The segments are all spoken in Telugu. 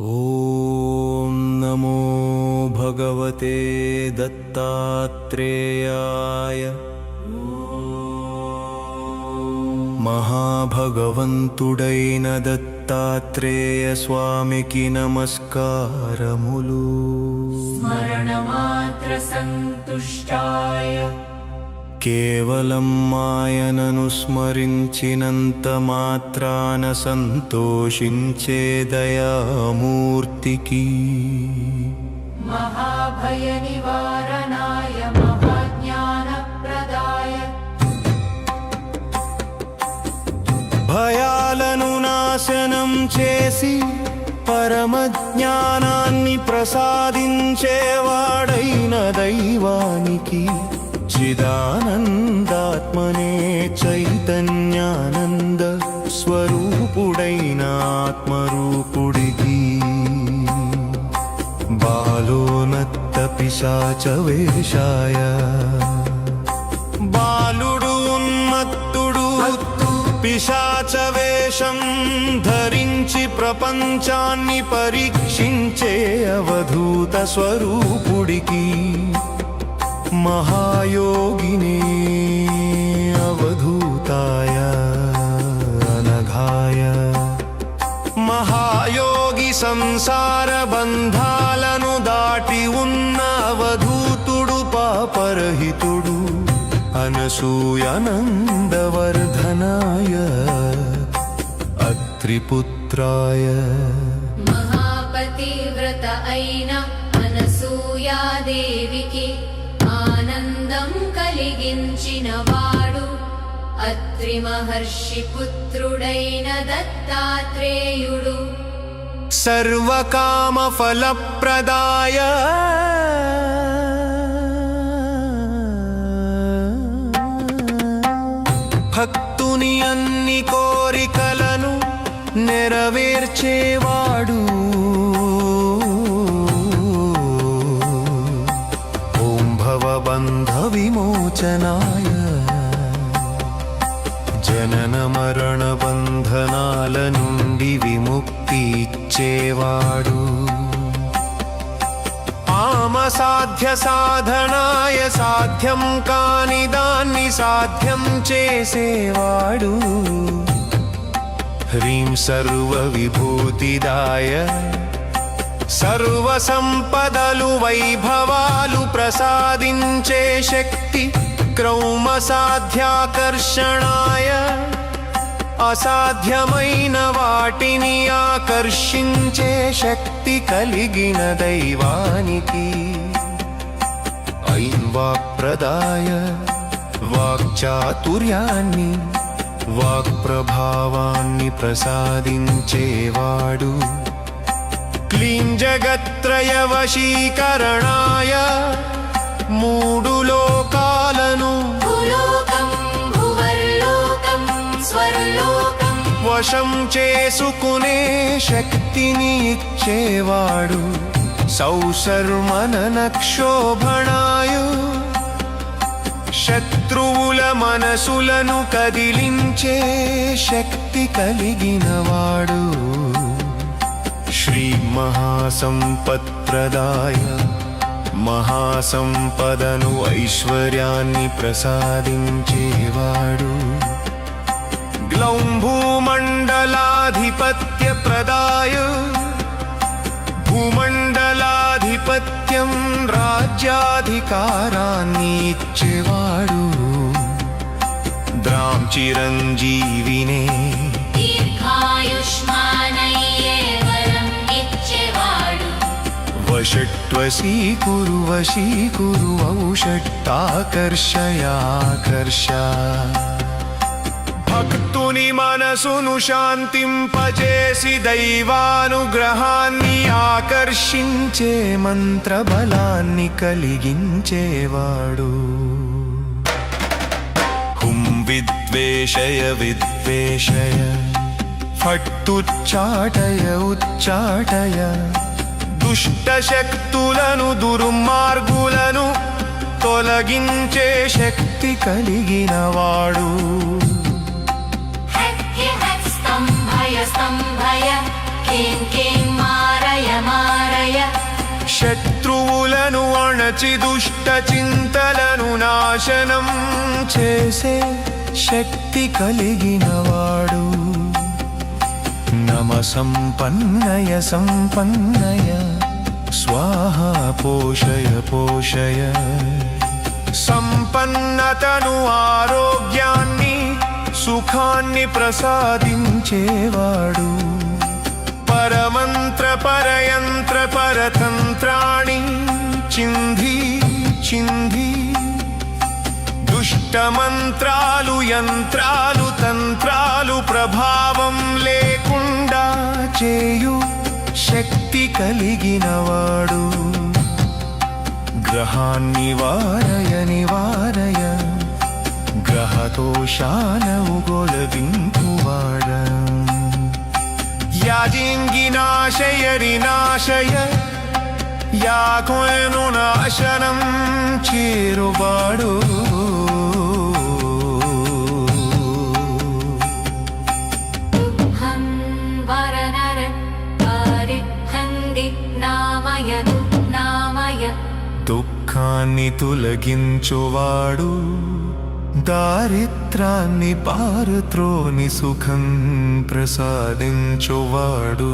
ॐ नमो भगवते दत्तात्रेयाय। महाभगवन्तुडैनदत्तात्रेय स्वामिकी नमस्कारमुलु। सन्तुष्टाय। కేవలం ఆయనను స్మరించినంత మాత్రాన సంతోషించే దయామూర్తికి. మహాభయ నివారణాయ మహాజ్ఞాన ప్రదాయ భయాలను నాశనం చేసి పరమజ్ఞానాన్ని ప్రసాదించేవాడైన దైవానికి. చిదానందాత్మనే చైతన్యానంద స్వరూపుడైన ఆత్మరూపుడికి బాలోనత్త పిశాచ వేషాయ బాలుడు ఉన్మత్తుడు పిశాచ వేషం ధరించి ప్రపంచాన్ని పరీక్షించే అవధూత స్వరూపుడికి మహాయోగినే అవధూతాయ అనఘాయ. మహాయోగి సంసార బంధాలను దాటి ఉన్న అవధూతుడు పాపరహితుడు అనసూయనందవర్ధనాయ అత్రిపుత్రాయ. మహాపతివ్రత అయిన అనసూయాదేవికి ఆనందం కలిగించిన వాడు అత్రి మహర్షి పుత్రుడైన దత్తాత్రేయుడు. సర్వకామ ఫలప్రదాయ. భక్తుని అన్ని కోరికలను నెరవేర్చేవాడు. విమోచనాయ జనన మరణ బంధనాల నుండి విముక్తి ఇచ్చేవాడు. ఆమ సాధ్య సాధనాయ సాధ్యం కాని దాన్ని సాధ్యం చేసేవాడు. హ్రీం సర్వ విభూతిదాయ సర్వ సంపదలు వైభవాలు ప్రసాదించే శక్తి క్రౌమ సాధ్యాకర్షణాయ అసాధ్యమైన వాటిని ఆకర్షించే శక్తి కలిగిన దైవానికి. ఐం వాక్ప్రదాయ వాక్చాతుర్యాన్ని వాక్ప్రభావాన్ని ప్రసాదించేవాడు. క్లీం జగత్రయ వశీకరణాయ మూడు లోకాలను వశం చేసుకునే శక్తిని ఇచ్చేవాడు సౌసర్మనన క్షోభణాయు శత్రువుల మనసులను కదిలించే శక్తి కలిగినవాడు. శ్రీ మహాసంపత్ప్రదాయ మహాసంపదను ఐశ్వర్యాన్ని ప్రసాదించేవాడు. గ్లౌం భూమండలాధిపత్య ప్రదాయ భూమండలాధిపత్యం రాజ్యాధికారాన్ని ఇచ్చేవాడు ద్రాం చిరంజీవినే దీర్ఘాయుష్మాన్ వషట్వశీకురు వశీకురు ఔషట్టాకర్షయాకర్ష భక్తుని మనసును శాంతింపజేసి దైవానుగ్రహాన్ని ఆకర్షించే మంత్రబలాన్ని కలిగించేవాడు. హుం విద్వేషయ విద్వేషయ ఫట్టుచ్చాటయ ఉచ్చాటయ దుష్టశక్తులను దుర్మార్గులను తొలగించే శక్తి కలిగినవాడు హెక్ హెక్ స్తంభయ స్తంభయ కిం కిం మార శత్రువులను అణచి దుష్ట చింతలను నాశనం చేసే శక్తి కలిగినవాడు నమ సంపన్నయ సంపన్నయ. స్వాహ పోషయ పోషయ. సంపన్నతను ఆరోగ్యాన్ని సుఖాన్ని ప్రసాదించేవాడు. పరమంత్ర పరయంత్ర పరతంత్రాణి చింధి చింధి. దుష్టమంత్రాలు యంత్రాలు తంత్ర కలిగినవాడు. గ్రహాన్ని వారయ నివారయ గ్రహదోషాలవు గొలవింపువాడ యాజింగి నాశయ రినాశయ యాకోను నాశనం చేరువాడు. దుఃఖాన్ని తొలగించువాడు దారిద్రాన్ని పారుత్రోని సుఖం ప్రసాదించువాడు.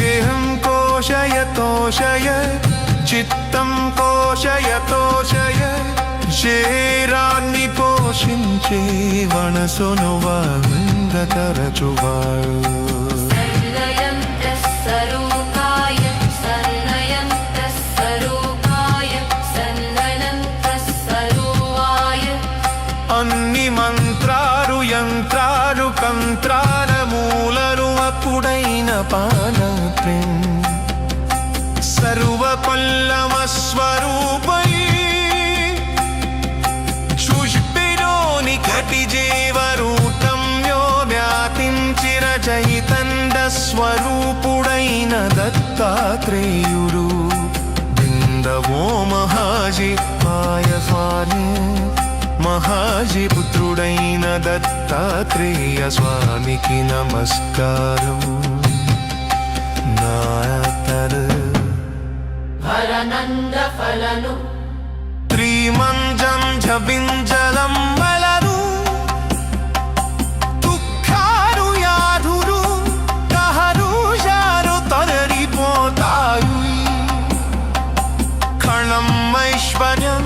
దేహం కోశయ తోషయ చిత్తం కోశయ తోషయ శరీరాన్ని పోషించే వనసును వంగతరచువాడు తరచువాడు. స్వరూపుడైన దత్తాత్రేయుడు బిందవో మహాజీ స్వామి మహాజీ పుత్రుడైన దత్తాత్రేయ స్వామికి నమస్కారం. నాయతరు ఫలనంద ఫలను త్రిమంజం జపించలం ैश्वरं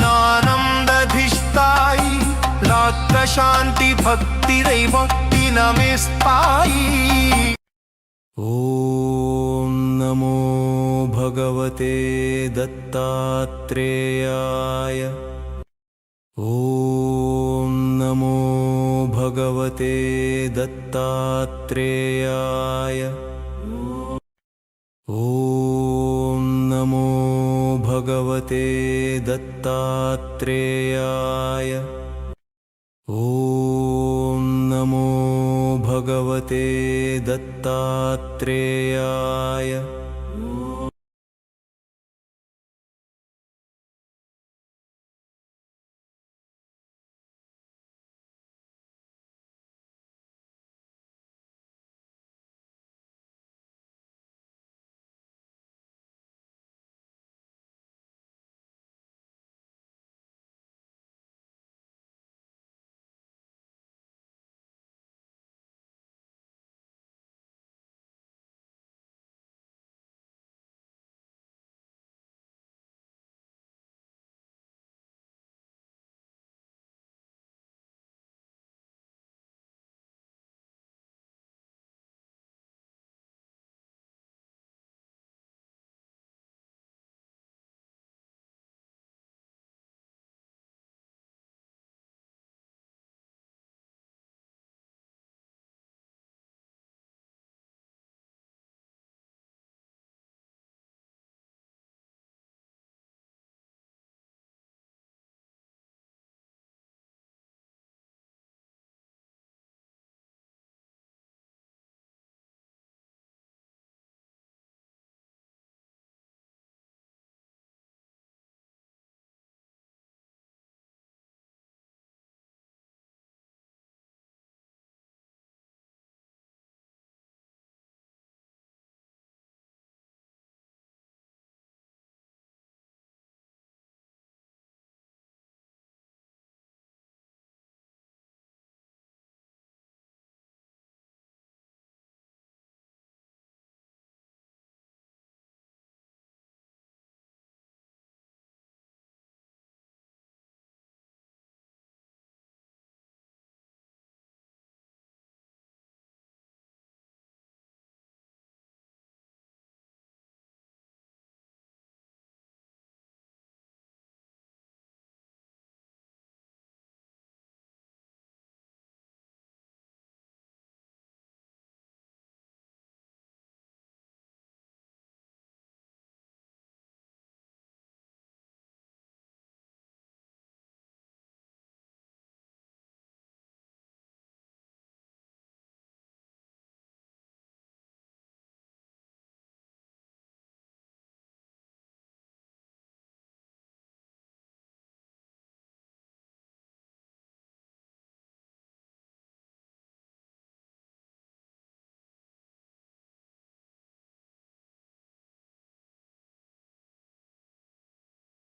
नानन्द्रशान्तिभक्तिरैभक्तिनमेस्तायि ॐ नमो भगवते दत्तात्रेयाय। ॐ नमो भगवते दत्तात्रेयाय। याय